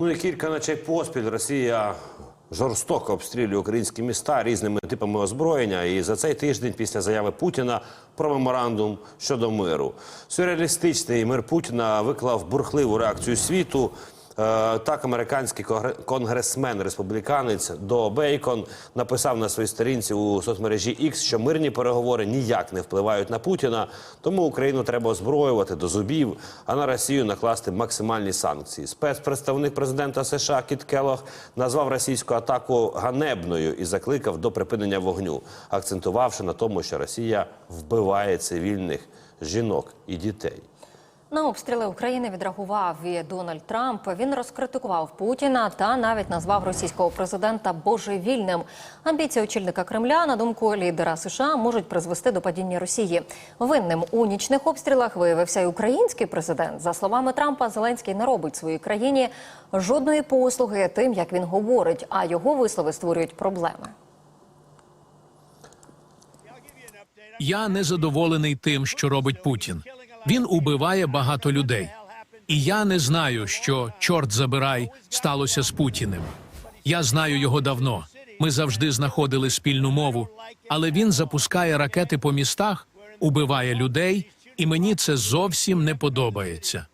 Ну і кілька ночей поспіль Росія жорстоко обстрілює українські міста різними типами озброєння. І за цей тиждень після заяви Путіна про меморандум щодо миру. Сюрреалістичний мир Путіна виклав бурхливу реакцію світу. Е, Так, американський конгре- конгресмен республіканець До Бейкон написав на своїй сторінці у соцмережі X, що мирні переговори ніяк не впливають на Путіна, тому Україну треба озброювати до зубів, а на Росію накласти максимальні санкції. Спецпредставник президента США Кіт Келох назвав російську атаку ганебною і закликав до припинення вогню, акцентувавши на тому, що Росія вбиває цивільних жінок і дітей. На обстріли України відреагував і Дональд Трамп. Він розкритикував Путіна та навіть назвав російського президента божевільним. Амбіції очільника Кремля, на думку лідера США, можуть призвести до падіння Росії. Винним у нічних обстрілах виявився й український президент. За словами Трампа, Зеленський не робить своїй країні жодної послуги тим, як він говорить, а його вислови створюють проблеми. Я не задоволений тим, що робить Путін. Він убиває багато людей. І я не знаю, що чорт забирай сталося з Путіним. Я знаю його давно. Ми завжди знаходили спільну мову, але він запускає ракети по містах, убиває людей, і мені це зовсім не подобається.